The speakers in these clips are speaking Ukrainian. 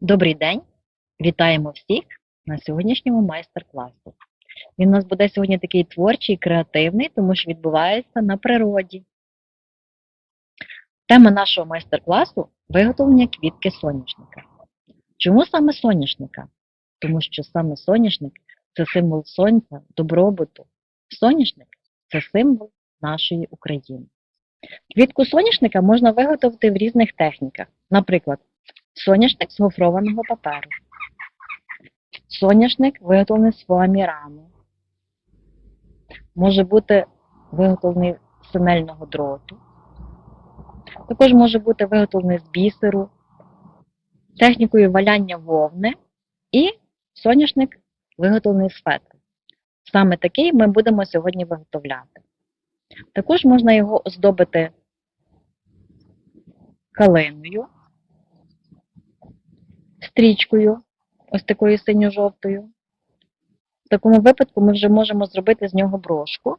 Добрий день! Вітаємо всіх на сьогоднішньому майстер-класі. Він у нас буде сьогодні такий творчий, креативний, тому що відбувається на природі. Тема нашого майстер-класу виготовлення квітки соняшника. Чому саме соняшника? Тому що саме соняшник це символ сонця, добробуту. Соняшник це символ нашої України. Квітку соняшника можна виготовити в різних техніках. Наприклад, соняшник з гофрованого паперу, соняшник виготовлений з фоамірану, може бути виготовлений з синельного дроту, також може бути виготовлений з бісеру, технікою валяння вовни і соняшник виготовлений з фетри. Саме такий ми будемо сьогодні виготовляти. Також можна його оздобити калиною, стрічкою, ось такою синьо-жовтою. В такому випадку ми вже можемо зробити з нього брошку,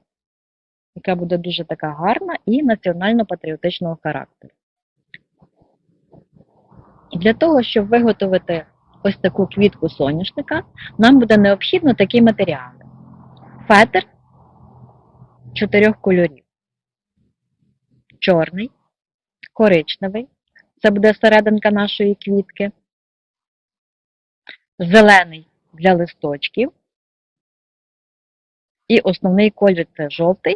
яка буде дуже така гарна і національно-патріотичного характеру. Для того, щоб виготовити ось таку квітку соняшника, нам буде необхідно такі матеріали. Фетр чотирьох кольорів. Чорний, коричневий, це буде серединка нашої квітки, зелений для листочків. І основний колір це жовтий,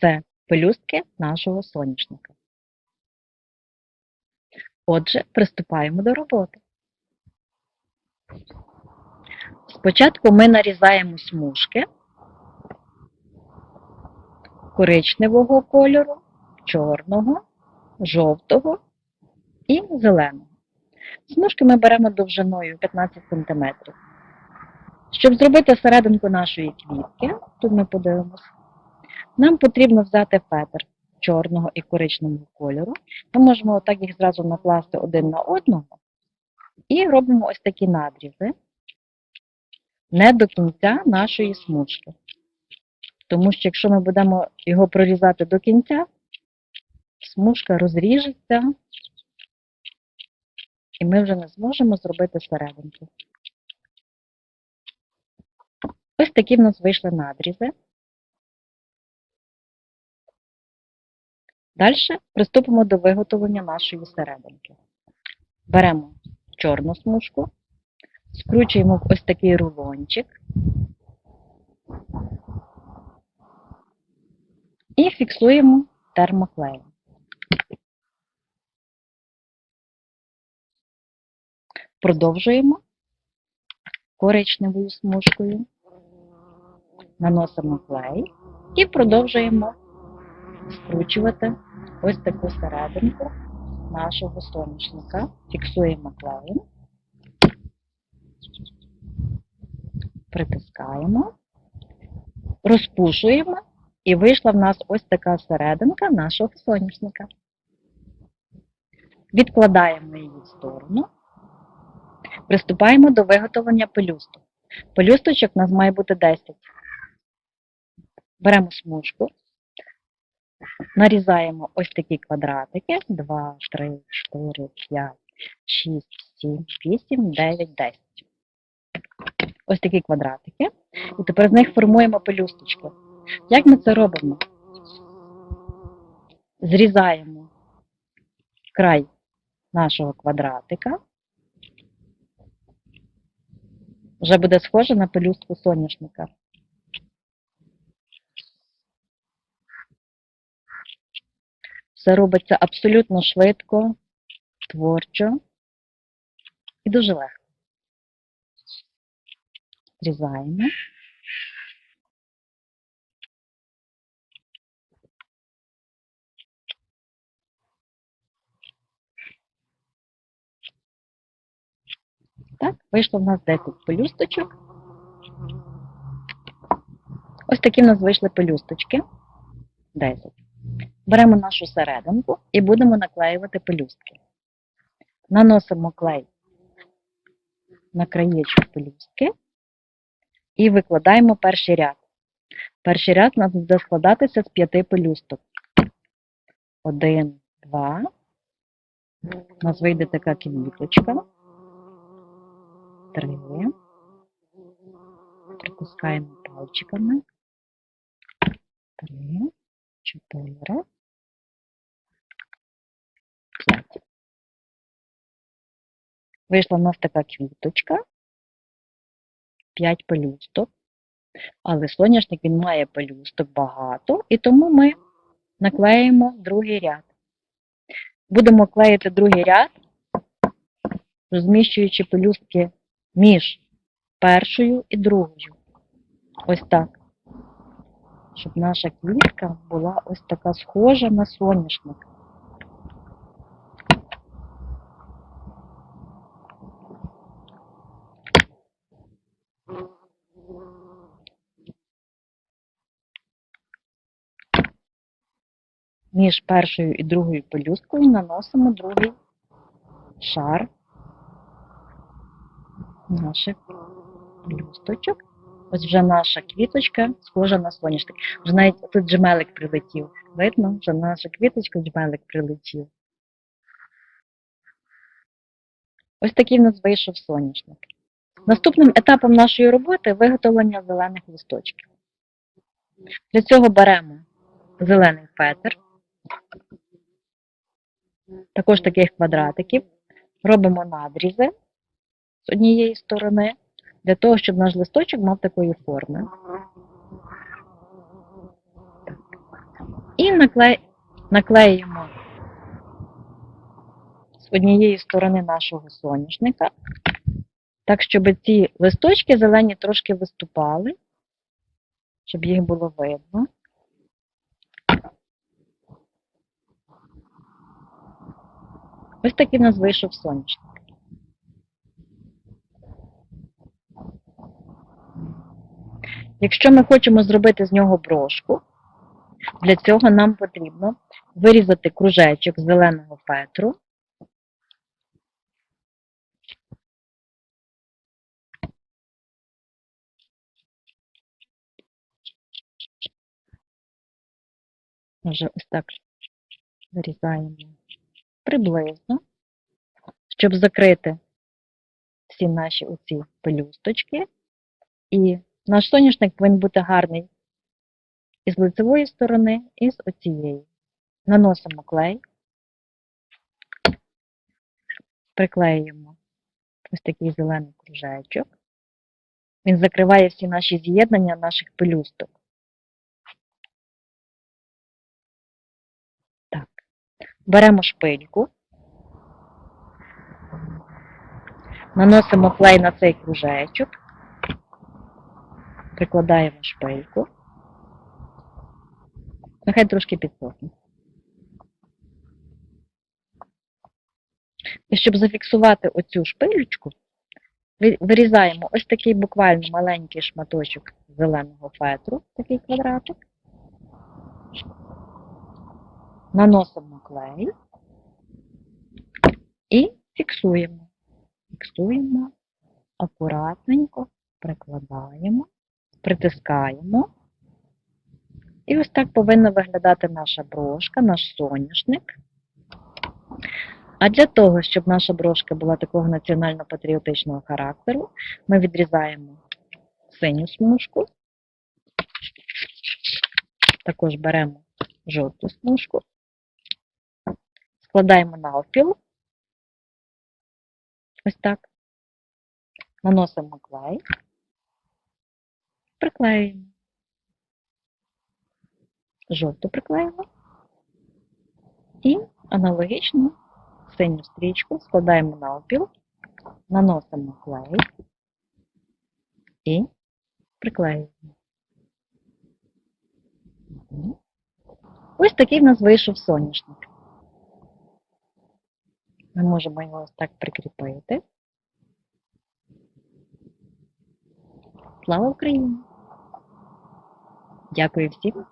це пелюстки нашого соняшника. Отже, приступаємо до роботи. Спочатку ми нарізаємо смужки коричневого кольору, чорного, жовтого і зеленого. Смужки ми беремо довжиною 15 см. Щоб зробити серединку нашої квітки, тут ми подивимося, нам потрібно взяти фетр чорного і коричневого кольору. Ми можемо отак їх зразу накласти один на одного і робимо ось такі надрізи не до кінця нашої смужки. Тому що якщо ми будемо його прорізати до кінця, смужка розріжеться, і ми вже не зможемо зробити серединку. Ось такі в нас вийшли надрізи. Далі приступимо до виготовлення нашої серединки. Беремо чорну смужку, скручуємо в ось такий рулончик і фіксуємо термоклеєм. Продовжуємо. Коричневою смужкою, наносимо клей. І продовжуємо скручувати ось таку серединку нашого соняшника, фіксуємо клеєм, притискаємо, розпушуємо, і вийшла в нас ось така серединка нашого соняшника. Відкладаємо її в сторону. Приступаємо до виготовлення пелюсток. Пелюсточок у нас має бути 10. Беремо смужку, нарізаємо ось такі квадратики: 2, 3, 4, 5, 6, 7, 8, 9, 10. Ось такі квадратики. І тепер з них формуємо пелюсточки. Як ми це робимо? Зрізаємо край нашого квадратика. Вже буде схоже на пелюстку соняшника. Все робиться абсолютно швидко, творчо і дуже легко. Зрізаємо. Так, вийшло в нас 10 пелюсточок. Ось такі в нас вийшли пелюсточки. 10. Беремо нашу серединку і будемо наклеювати пелюстки. Наносимо клей на краєчок пелюстки і викладаємо перший ряд. Перший ряд у нас буде складатися з п'яти пелюсток. Один, два. У нас вийде така квіточка. Три. Притискаємо пальчиками. Три, чотири, п'ять. Вийшла в нас така квіточка. П'ять пелюсток. Але соняшник він має пелюсток багато, і тому ми наклеїмо другий ряд. Будемо клеїти другий ряд, розміщуючи пелюстки між першою і другою. Ось так. Щоб наша квітка була ось така схожа на соняшник. Між першою і другою пелюсткою наносимо другий шар наших пелюсточок. Ось вже наша квіточка схожа на соняшник. Вже навіть тут джмелик прилетів. Видно, вже наша квіточка джмелик прилетів. Ось такий в нас вийшов соняшник. Наступним етапом нашої роботи виготовлення зелених листочків. Для цього беремо зелений фетр, також таких квадратиків, робимо надрізи з однієї сторони, для того, щоб наш листочок мав такої форми. І накле... наклеїмо з однієї сторони нашого соняшника, так, щоб ці листочки зелені трошки виступали, щоб їх було видно. Ось такий в нас вийшов соняшник. Якщо ми хочемо зробити з нього брошку, для цього нам потрібно вирізати кружечок зеленого фетру. Вже ось так вирізаємо приблизно, щоб закрити всі наші оці пелюсточки. І наш соняшник повинен бути гарний і з лицевої сторони, і з оцієї. Наносимо клей, приклеюємо ось такий зелений кружечок. Він закриває всі наші з'єднання наших пелюсток. Так. Беремо шпильку, наносимо клей на цей кружечок, прикладаємо шпильку. Нехай трошки підсохне. І щоб зафіксувати оцю шпилючку, вирізаємо ось такий буквально маленький шматочок зеленого фетру, такий квадратик. Наносимо клей і фіксуємо. Фіксуємо, акуратненько прикладаємо, притискаємо. І ось так повинна виглядати наша брошка, наш соняшник. А для того, щоб наша брошка була такого національно-патріотичного характеру, ми відрізаємо синю смужку, також беремо жовту смужку, складаємо навпіл, ось так, наносимо клей, приклеюємо. Жовту приклеїмо і аналогічно синю стрічку складаємо на опіл, наносимо клей і приклеюємо. Ось такий в нас вийшов соняшник. Ми можемо його ось так прикріпити. Слава Україні! Дякую всім